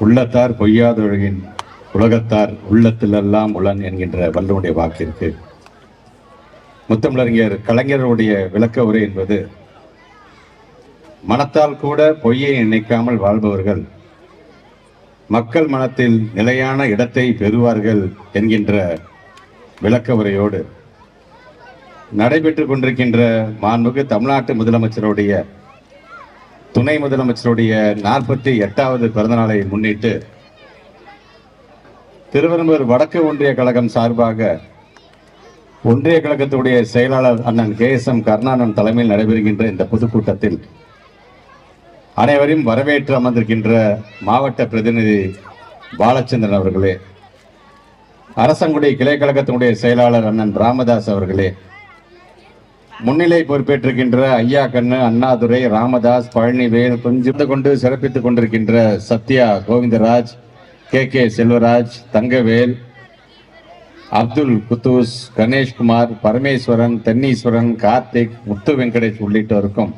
உள்ளத்தார் பொய்யாதொழுகின் உலகத்தார் உள்ளத்திலெல்லாம் உளன் என்கின்ற வல்லனுடைய வாக்கிற்கு முத்தமிழறிஞர் கலைஞருடைய விளக்க உரை என்பது மனத்தால் கூட பொய்யை நினைக்காமல் வாழ்பவர்கள் மக்கள் மனத்தில் நிலையான இடத்தை பெறுவார்கள் என்கின்ற விளக்க உரையோடு நடைபெற்று கொண்டிருக்கின்ற மாண்புக்கு தமிழ்நாட்டு முதலமைச்சருடைய துணை முதலமைச்சருடைய நாற்பத்தி எட்டாவது பிறந்தநாளை முன்னிட்டு திருவெரும்பூர் வடக்கு ஒன்றிய கழகம் சார்பாக ஒன்றிய கழகத்துடைய செயலாளர் அண்ணன் கே எஸ் எம் கருணானன் தலைமையில் நடைபெறுகின்ற இந்த பொதுக்கூட்டத்தில் அனைவரையும் வரவேற்று அமர்ந்திருக்கின்ற மாவட்ட பிரதிநிதி பாலச்சந்திரன் அவர்களே அரசங்குடி கிளை கழகத்தினுடைய செயலாளர் அண்ணன் ராமதாஸ் அவர்களே முன்னிலை பொறுப்பேற்றிருக்கின்ற ஐயா கண்ணு அண்ணாதுரை ராமதாஸ் பழனிவேல் கொஞ்சம் கொண்டு சிறப்பித்துக் கொண்டிருக்கின்ற சத்யா கோவிந்தராஜ் கே கே செல்வராஜ் தங்கவேல் அப்துல் குத்தூஸ் கணேஷ்குமார் பரமேஸ்வரன் தென்னீஸ்வரன் கார்த்திக் முத்து வெங்கடேஷ் உள்ளிட்டோருக்கும்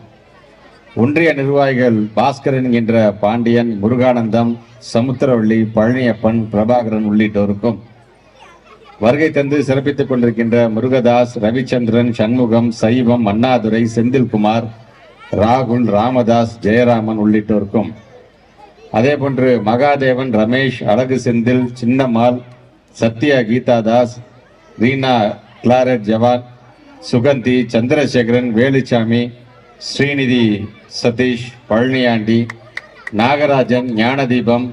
ஒன்றிய நிர்வாகிகள் பாஸ்கரன் என்ற பாண்டியன் முருகானந்தம் சமுத்திரவள்ளி பழனியப்பன் பிரபாகரன் உள்ளிட்டோருக்கும் வருகை தந்து சிறப்பித்துக் கொண்டிருக்கின்ற முருகதாஸ் ரவிச்சந்திரன் சண்முகம் சைவம் அண்ணாதுரை செந்தில்குமார் ராகுல் ராமதாஸ் ஜெயராமன் உள்ளிட்டோருக்கும். அதே போன்று மகாதேவன் ரமேஷ் அழகு செந்தில் சின்னம்மாள் சத்யா கீதாதாஸ் ரீனா கிளாரட் ஜவான் சுகந்தி சந்திரசேகரன் வேலுச்சாமி ஸ்ரீநிதி சதீஷ் பழனியாண்டி நாகராஜன் ஞானதீபம்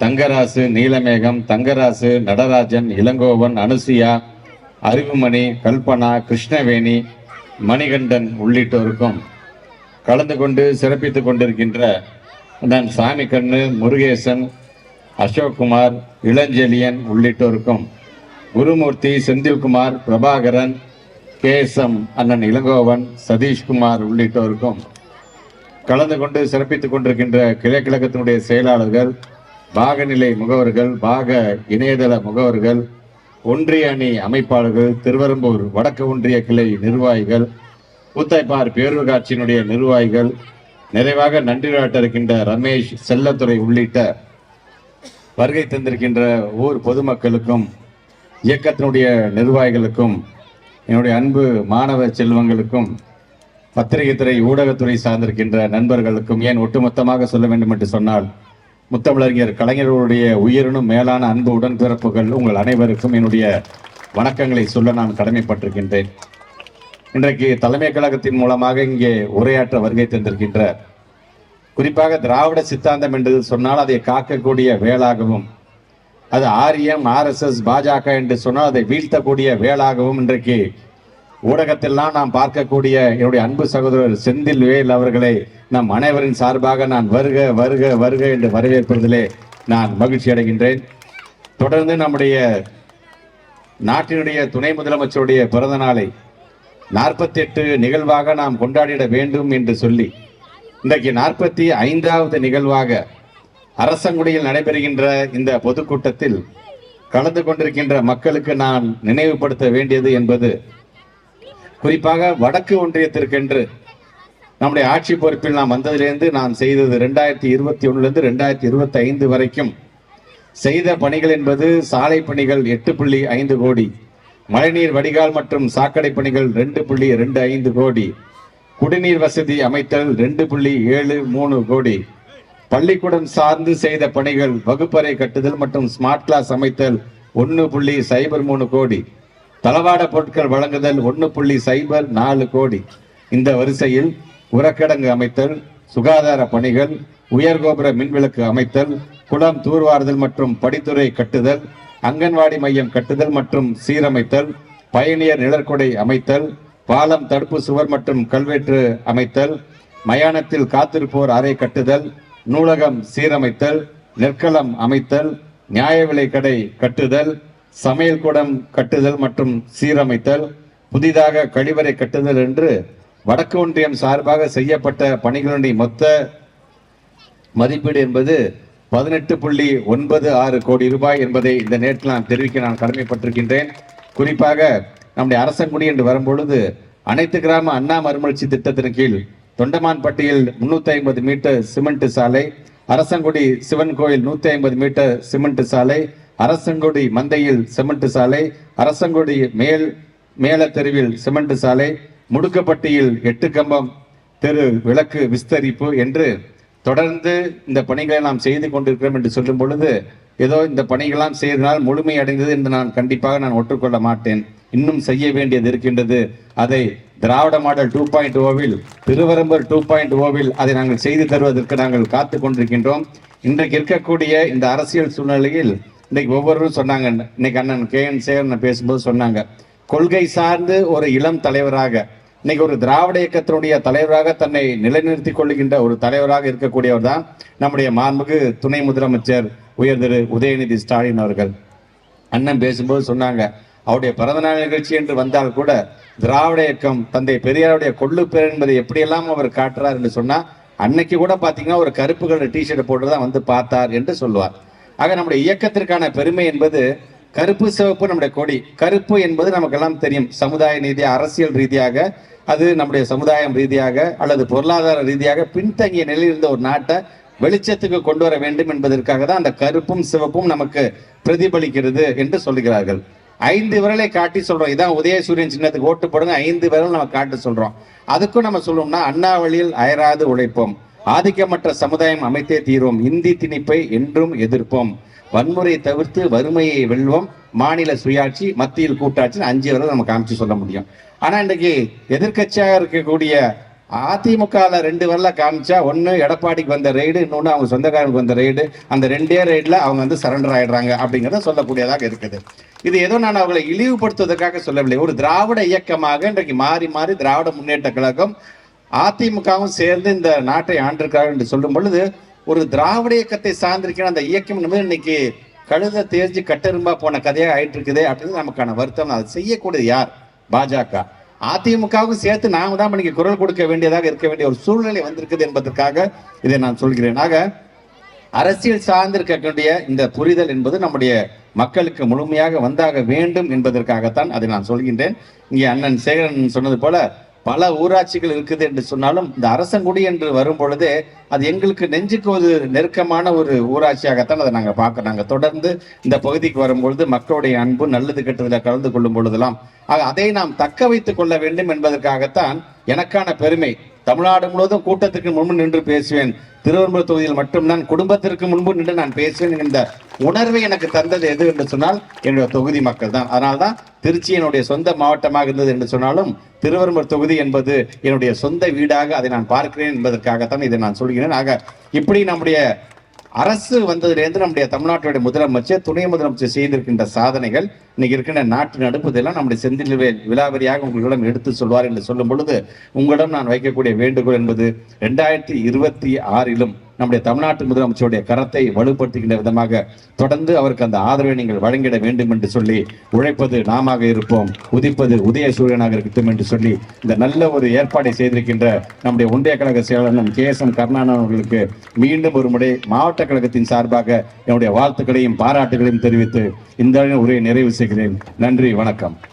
தங்கராசு நீலமேகம் தங்கராசு நடராஜன் இளங்கோவன் அனுசியா அறிவுமணி கல்பனா கிருஷ்ணவேணி மணிகண்டன் உள்ளிட்டோருக்கும் கலந்து கொண்டு சிறப்பித்துக் கொண்டிருக்கின்ற நான் சாமி கண்ணு முருகேசன் அசோக்குமார் இளஞ்செழியன் உள்ளிட்டோருக்கும் குருமூர்த்தி செந்தில்குமார் பிரபாகரன் கேசம் அண்ணன் இளங்கோவன் சதீஷ்குமார் உள்ளிட்டோருக்கும் கலந்து கொண்டு சிறப்பித்துக் கொண்டிருக்கின்ற கிழக்கிழக்கத்தினுடைய செயலாளர்கள் பாகநிலை முகவர்கள் பாக இணையதள முகவர்கள் ஒன்றிய அணி அமைப்பாளர்கள் திருவரம்பூர் வடக்கு ஒன்றிய கிளை நிர்வாகிகள் கூத்தாய்ப்பார் பேரூராட்சியினுடைய நிர்வாகிகள் நிறைவாக நன்றி இருக்கின்ற ரமேஷ் செல்லத்துறை உள்ளிட்ட வருகை தந்திருக்கின்ற ஊர் பொதுமக்களுக்கும் இயக்கத்தினுடைய நிர்வாகிகளுக்கும் என்னுடைய அன்பு மாணவ செல்வங்களுக்கும் பத்திரிகை துறை ஊடகத்துறை சார்ந்திருக்கின்ற நண்பர்களுக்கும் ஏன் ஒட்டுமொத்தமாக சொல்ல வேண்டும் என்று சொன்னால் முத்தமிழறிஞர் கலைஞர்களுடைய உயிரினும் மேலான அன்பு உடன்பிறப்புகள் உங்கள் அனைவருக்கும் என்னுடைய வணக்கங்களை சொல்ல நான் கடமைப்பட்டிருக்கின்றேன். இன்றைக்கு தலைமை கழகத்தின் மூலமாக இங்கே உரையாற்ற வருகை தந்திருக்கின்ற குறிப்பாக திராவிட சித்தாந்தம் என்று சொன்னால் அதை காக்கக்கூடிய வேளாகவும் அது ஆரியம் ஆர்எஸ்எஸ் பாஜக என்று சொன்னால் அதை வீழ்த்தக்கூடிய வேளாகவும் இன்றைக்கு ஊடகத்திலாம் நாம் பார்க்கக்கூடிய என்னுடைய அன்பு சகோதரர் செந்தில் வேல் அவர்களை நம் அனைவரின் சார்பாக நான் வருக வருக வருக என்று வரவேற்பதிலே நான் மகிழ்ச்சி அடைகின்றேன். தொடர்ந்து நம்முடைய நாட்டினுடைய துணை முதலமைச்சருடைய பிறந்த நாளை நாற்பத்தி எட்டு நிகழ்வாக நாம் கொண்டாடிட வேண்டும் என்று சொல்லி இன்றைக்கு நாற்பத்தி ஐந்தாவது நிகழ்வாக அரசங்குடியில் நடைபெறுகின்ற இந்த பொதுக்கூட்டத்தில் கலந்து கொண்டிருக்கின்ற மக்களுக்கு நான் நினைவுபடுத்த வேண்டியது என்பது குறிப்பாக வடக்கு ஒன்றியத்திற்கென்று நம்முடைய ஆட்சி பொறுப்பில் நாம் வந்ததிலிருந்து நான் செய்தது ரெண்டாயிரத்தி இருபத்தி ஒன்றுலேருந்து ரெண்டாயிரத்தி இருபத்தி ஐந்து வரைக்கும். செய்த பணிகள் என்பது சாலை பணிகள் எட்டு புள்ளி ஐந்து கோடி. மழைநீர் வடிகால் மற்றும் சாக்கடை பணிகள் ரெண்டு புள்ளி ரெண்டு ஐந்து கோடி. குடிநீர் வசதி அமைத்தல் ரெண்டு புள்ளி ஏழு மூணு கோடி. பள்ளிக்கூடம் சார்ந்து செய்த பணிகள் வகுப்பறை கட்டுதல் மற்றும் ஸ்மார்ட் கிளாஸ் அமைத்தல் ஒன்று புள்ளி சைபர் மூணு கோடி. தளவாட பொருட்கள் வழங்குதல் ஒன்று புள்ளி சைபர் நாலு கோடி. இந்த வரிசையில் உரக்கிடங்கு அமைத்தல் சுகாதார பணிகள் உயர்கோபுர மின்விளக்கு அமைத்தல் குளம் தூர்வாறுதல் மற்றும் படித்துறை கட்டுதல் அங்கன்வாடி மையம் கட்டுதல் மற்றும் சீரமைத்தல் பயணியர் நிழற்கொடை அமைத்தல் பாலம் தடுப்பு சுவர் மற்றும் கல்வெட்டு அமைத்தல் மயானத்தில் காத்திருப்போர் அறை கட்டுதல் நூலகம் சீரமைத்தல் நெற்களம் அமைத்தல் நியாய விலை கடை கட்டுதல் சமையல் கூடம் கட்டுதல் மற்றும் சீரமைத்தல் புதிதாக கழிவறை கட்டுதல் என்று வடக்கு ஒன்றியம் சார்பாக செய்யப்பட்ட பணிகளுடைய மொத்த மதிப்பீடு என்பது பதினெட்டு புள்ளி ஒன்பது ஆறு கோடி ரூபாய் என்பதை இந்த நேரத்தில் நான் தெரிவிக்க நான் கடமைப்பட்டிருக்கின்றேன். குறிப்பாக நம்முடைய அரசங்குடி என்று வரும்பொழுது அனைத்து கிராம அண்ணா மறுமலர்ச்சி திட்டத்தின் கீழ் தொண்டமான்பட்டியில் முன்னூற்றி ஐம்பது மீட்டர் சிமெண்ட் சாலை அரசங்குடி சிவன் கோயில் நூற்றி ஐம்பது மீட்டர் சிமெண்ட் சாலை அரசங்குடி மந்தையில் சிமெண்ட் சாலை அரசங்குடி மேல் மேல தெருவில் சிமெண்ட் சாலை முடுக்கப்பட்டியில் எட்டு கம்பம் தெரு விளக்கு விஸ்தரிப்பு என்று தொடர்ந்து இந்த பணிகளை நாம் செய்து கொண்டிருக்கிறோம் என்று சொல்லும் பொழுது ஏதோ இந்த பணிகளாம் செய்தனால் முழுமை அடைந்தது என்று நான் கண்டிப்பாக நான் ஒற்றுக்கொள்ள மாட்டேன். இன்னும் செய்ய வேண்டியது இருக்கின்றது. அதை திராவிட மாடல் டூ பாயிண்ட் ஓவில் oh திருவரம்பூர் டூ பாயிண்ட் ஓவில் oh அதை நாங்கள் செய்து தருவதற்கு நாங்கள் காத்து கொண்டிருக்கின்றோம். இன்றைக்கு இருக்கக்கூடிய இந்த அரசியல் சூழ்நிலையில் இன்னைக்கு ஒவ்வொருவரும் சொன்னாங்க. இன்னைக்கு அண்ணன் கே என் சேகரன் பேசும்போது சொன்னாங்க. கொள்கை சார்ந்து ஒரு இளம் தலைவராக இன்னைக்கு ஒரு திராவிட இயக்கத்தினுடைய தலைவராக தன்னை நிலைநிறுத்திக் கொள்ளுகின்ற ஒரு தலைவராக இருக்கக்கூடியவர் தான் நம்முடைய மாண்புக்கு துணை முதலமைச்சர் உயர் திரு உதயநிதி ஸ்டாலின் அவர்கள். அண்ணன் பேசும்போது சொன்னாங்க அவருடைய பிறந்தநாள் நிகழ்ச்சி என்று வந்தால் கூட திராவிட இயக்கம் தந்தை பெரியாருடைய கொள்ளு பேர் என்பதை எப்படியெல்லாம் அவர் காட்டுறார் என்று சொன்னா அன்னைக்கு கூட பாத்தீங்கன்னா ஒரு கருப்பு கலர் டிஷர்ட் போட்டு தான் வந்து பார்த்தார் என்று சொல்லுவார். ஆக நம்முடைய இயக்கத்திற்கான பெருமை என்பது கருப்பு சிவப்பு நம்முடைய கொடி. கருப்பு என்பது நமக்கெல்லாம் தெரியும். சமுதாய ரீதியாக அரசியல் ரீதியாக அது நம்முடைய சமுதாயம் ரீதியாக அல்லது பொருளாதார ரீதியாக பின்தங்கிய நிலையில் இருந்த ஒரு நாட்டை வெளிச்சத்துக்கு கொண்டு வர வேண்டும் என்பதற்காக தான் அந்த கருப்பும் சிவப்பும் நமக்கு பிரதிபலிக்கிறது என்று சொல்லுகிறார்கள். ஐந்து விரலை காட்டி சொல்றோம். இதான் உதயசூரியன் சின்னத்துக்கு ஓட்டு போடுங்க. ஐந்து விரல் நம்ம காட்ட சொல்றோம். அதுக்கும் நம்ம சொல்லணும்னா அண்ணா வழியில் அயராது உழைப்போம். ஆதிக்கமற்ற சமுதாயம் அமைத்தே தீர்வோம். இந்தி திணிப்பை என்றும் எதிர்ப்போம். வன்முறையை தவிர்த்து வறுமையை வெல்வோம். மாநில சுயாட்சி மத்தியில் கூட்டாட்சி அஞ்சு விரல் நம்ம காமிச்சு சொல்ல முடியும். ஆனா இன்னைக்கு எதிர்க்கட்சியாக இருக்கக்கூடிய அதிமுகவில் ரெண்டு வரல காமிச்சா ஒன்று எடப்பாடிக்கு வந்த ரைடு இன்னொன்று அவங்க சொந்தக்காரங்களுக்கு வந்த ரைடு அந்த ரெண்டே ரைடில் அவங்க வந்து சரண்டர் ஆயிடுறாங்க அப்படிங்கிறத சொல்லக்கூடியதாக இருக்குது. இது ஏதோ நான் அவங்களை இழிவுபடுத்துவதற்காக சொல்லவில்லை. ஒரு திராவிட இயக்கமாக இன்றைக்கு மாறி மாறி திராவிட முன்னேற்ற கழகம் அதிமுகவும் சேர்ந்து இந்த நாட்டை ஆண்டிருக்கிறார்கள் என்று சொல்லும் பொழுது ஒரு திராவிட இயக்கத்தை சார்ந்திருக்கிற அந்த இயக்கம் என்பது இன்னைக்கு கழுத தேர்ச்சி கட்டெரும்பா போன கதையாக ஆயிட்டு இருக்குதே அப்படின்னு நமக்கான வருத்தம். அதை செய்யக்கூடியது யார்? பாஜக. அதிமுகவுக்கும் சேர்த்து நாம தான் இன்னைக்கு குரல் கொடுக்க வேண்டியதாக இருக்க வேண்டிய ஒரு சூழ்நிலை வந்திருக்குது என்பதற்காக இதை நான் சொல்கிறேன். ஆக அரசியல் சார்ந்திருக்கக்கூடிய இந்த புரிதல் என்பது நம்முடைய மக்களுக்கு முழுமையாக வந்தாக வேண்டும் என்பதற்காகத்தான் அதை நான் சொல்கின்றேன். இங்கே அண்ணன் சேகரன் சொன்னது போல பல ஊராட்சிகள் இருக்குது என்று சொன்னாலும் இந்த அரசங்குடி என்று வரும் பொழுது அது எங்களுக்கு நெஞ்சுக்கு ஒரு நெருக்கமான ஒரு ஊராட்சியாகத்தான் அதை நாங்கள் பார்க்க நாங்கள் தொடர்ந்து இந்த பகுதிக்கு வரும்பொழுது மக்களுடைய அன்பு நல்லது கெட்டதில் கலந்து கொள்ளும் பொழுதெல்லாம் அதை நாம் தக்க வைத்துக் கொள்ள வேண்டும் என்பதற்காகத்தான் எனக்கான பெருமை. தமிழ்நாடு முழுவதும் கூட்டத்திற்கு முன்பு நின்று பேசுவேன். திருவெரும்பூர் தொகுதியில் மட்டும்தான் குடும்பத்திற்கு முன்பு நின்று நான் பேசுவேன் இந்த உணர்வை எனக்கு தந்தது எது என்று சொன்னால் என்னுடைய தொகுதி மக்கள் தான். அதனால்தான் திருச்சி என்னுடைய சொந்த மாவட்டமாக இருந்தது என்று சொன்னாலும் திருவெரும்பூர் தொகுதி என்பது என்னுடைய சொந்த வீடாக அதை நான் பார்க்கிறேன் என்பதற்காகத்தான் இதை நான் சொல்கிறேன். ஆக இப்படி நம்முடைய அரசு வந்ததுலேருந்து நம்முடைய தமிழ்நாட்டுடைய முதலமைச்சர் துணை முதலமைச்சர் செய்திருக்கின்ற சாதனைகள் இன்னைக்கு இருக்கின்ற நாட்டு நடப்புதெல்லாம் நம்முடைய செந்தில்வேல் விலாவரியாக உங்களிடம் எடுத்து சொல்வார் என்று சொல்லும் பொழுது உங்களிடம் நான் வைக்கக்கூடிய வேண்டுகோள் என்பது ரெண்டாயிரத்தி இருபத்தி ஆறிலும் நம்முடைய தமிழ்நாட்டு முதலமைச்சருடைய கரத்தை வலுப்படுத்துகின்ற விதமாக தொடர்ந்து அவருக்கு அந்த ஆதரவை நீங்கள் வழங்கிட வேண்டும் என்று சொல்லி உழைப்பது நாமாக இருப்போம். உதிப்பது உதய சூரியனாக இருக்கட்டும் என்று சொல்லி இந்த நல்ல ஒரு ஏற்பாடை செய்திருக்கின்ற நம்முடைய ஒன்றிய கழக செயலாளர் கே எஸ் எம் கருணாநாதன் அவர்களுக்கு மீண்டும் ஒரு முறை மாவட்ட கழகத்தின் சார்பாக என்னுடைய வாழ்த்துக்களையும் பாராட்டுகளையும் தெரிவித்து இந்த உரையை நிறைவு செய்கிறேன். நன்றி வணக்கம்.